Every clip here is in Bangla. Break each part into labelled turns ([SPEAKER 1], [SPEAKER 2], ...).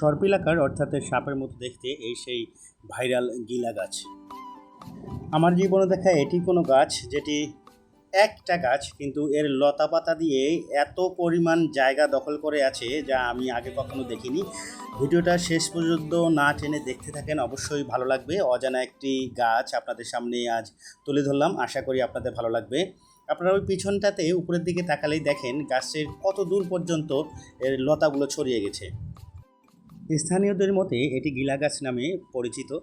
[SPEAKER 1] সর্পিলাকার অর্থাৎ সাপের মতো দেখতে এই সেই ভাইরাল গিলা গাছ। আমার জীবনে দেখা এটি কোনো গাছ যেটি একটা গাছ, কিন্তু এর লতা পাতা দিয়ে এত পরিমাণ জায়গা দখল করে আছে যা আমি আগে কখনো দেখিনি। ভিডিওটা শেষ পর্যন্ত না টেনে দেখতে থাকেন, অবশ্যই ভালো লাগবে। অজানা একটি গাছ আপনাদের সামনে আজ তুলে ধরলাম, আশা করি আপনাদের ভালো লাগবে। আপনারা ওই পিছনটাতে উপরের দিকে তাকালেই দেখেন গাছের কত দূর পর্যন্ত এর লতাগুলো ছড়িয়ে গেছে। স্থানীয়দের মতে এটি গিলা গাছ নামে পরিচিত।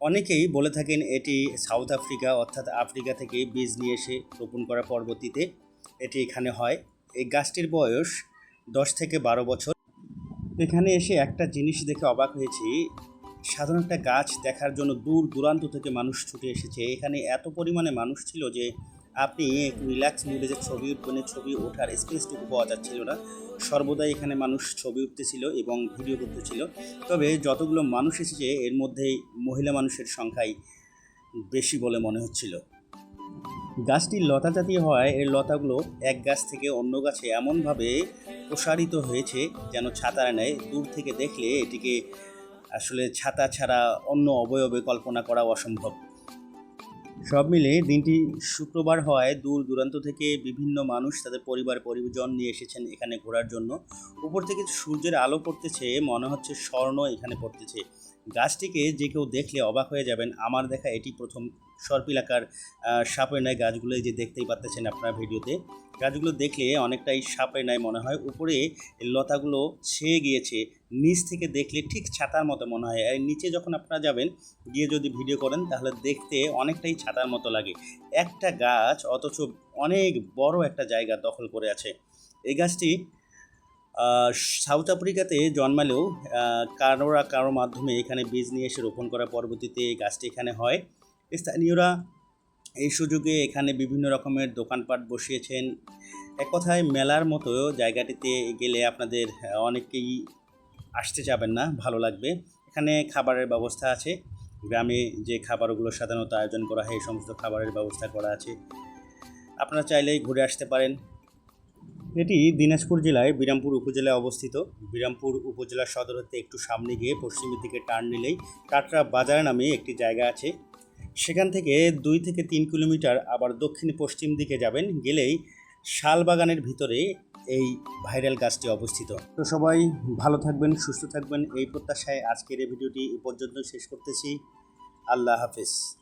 [SPEAKER 1] অনেকেই বলে থাকেন এটি সাউথ আফ্রিকা অর্থাৎ আফ্রিকা থেকে বীজ নিয়ে এসে রোপণ করা পরবর্তীতে এটি এখানে হয়। এই গাছটির বয়স দশ থেকে বারো বছর। এখানে এসে একটা জিনিস দেখে অবাক হয়েছি। সাধারণ একটা গাছ দেখার জন্য দূর দূরান্ত থেকে মানুষ ছুটে এসেছে। এখানে এত পরিমাণে মানুষ ছিল যে আপনি রিল্যাক্স মুডে যে ছবি উঠবেন ছবি ওঠার স্পেসটুকু পাওয়া যাচ্ছিল না। সর্বদাই এখানে মানুষ ছবি উঠতেছিল এবং ভিডিও করতেছিল। তবে যতগুলো মানুষ এসেছে, এর মধ্যেই মহিলা মানুষের সংখ্যাই বেশি বলে মনে হচ্ছিল। গাছটি লতা জাতীয় হওয়ায় এর লতাগুলো এক গাছ থেকে অন্য গাছে এমনভাবে প্রসারিত হয়েছে যেন ছাতার নেয় দূর থেকে দেখলে এটিকে আসলে ছাতা ছাড়া অন্য অবয়বে কল্পনা করা অসম্ভব। সব মিলে দিনটি শুক্রবার হওয়ায় দূর দূরান্ত থেকে বিভিন্ন মানুষ তাদের পরিবার, পরিজন নিয়ে এসেছেন এখানে ঘোরার জন্য। উপর থেকে সূর্যের আলো পড়তেছে, মনে হচ্ছে স্বর্ণ এখানে পড়তেছে। গাছটিকে যে কেউ দেখলে অবাক হয়ে যাবেন, আমার দেখা এটি প্রথম সর্পিলাকার সাপের ন্যায় গাছগুলো যে দেখতেই পাচ্ছেন আপনার ভিডিওতে। গাছগুলো দেখলে অনেকটাই সাপের ন্যায় মনে হয়। উপরে লতাগুলো ছেয়ে গিয়েছে, নিচ থেকে দেখলে ঠিক ছাতার মতো মনে হয়। আর নিচে যখন আপনারা যাবেন, গিয়ে যদি ভিডিও করেন, তাহলে দেখতে অনেকটাই ছাতার মতো লাগে। একটা গাছ অথচ অনেক বড় একটা জায়গা দখল করে আছে। এই গাছটি সাউথ আফ্রিকাতে জন্মালেও কারোরা কারও মাধ্যমে এখানে বীজ নিয়ে এসে রোপণ করার পরবর্তীতে এই গাছটি এখানে হয়। স্থানীয়রা এই সুযোগে এখানে বিভিন্ন রকমের দোকানপাট বসিয়েছেন। এক কথায় মেলার মতো জায়গাটিতে গেলে আপনাদের অনেকেই আসতে যাবেন না, ভালো লাগবে। এখানে খাবারের ব্যবস্থা আছে। গ্রামে যে খাবারগুলো সাধারণত আয়োজন করা হয়, এই সমস্ত খাবারের ব্যবস্থা করা আছে। আপনারা চাইলেই ঘুরে আসতে পারেন। এটি দিনাজপুর জেলায় বিরামপুর উপজেলায় অবস্থিত। বিরামপুর উপজেলার সদর হতে একটু সামনে গিয়ে পশ্চিমের দিকে টার্ন নিলেই কাটরা বাজার নামে একটি জায়গা আছে। সেখান থেকে দুই থেকে তিন কিলোমিটার আবার দক্ষিণ পশ্চিম দিকে যাবেন, গেলেই শালবাগানের ভিতরে এই ভাইরাল গাছটি অবস্থিত। তো সবাই ভালো থাকবেন, সুস্থ থাকবেন, এই প্রত্যাশায় আজকের এই ভিডিওটি এ পর্যন্ত শেষ করতেছি। আল্লাহ হাফেজ।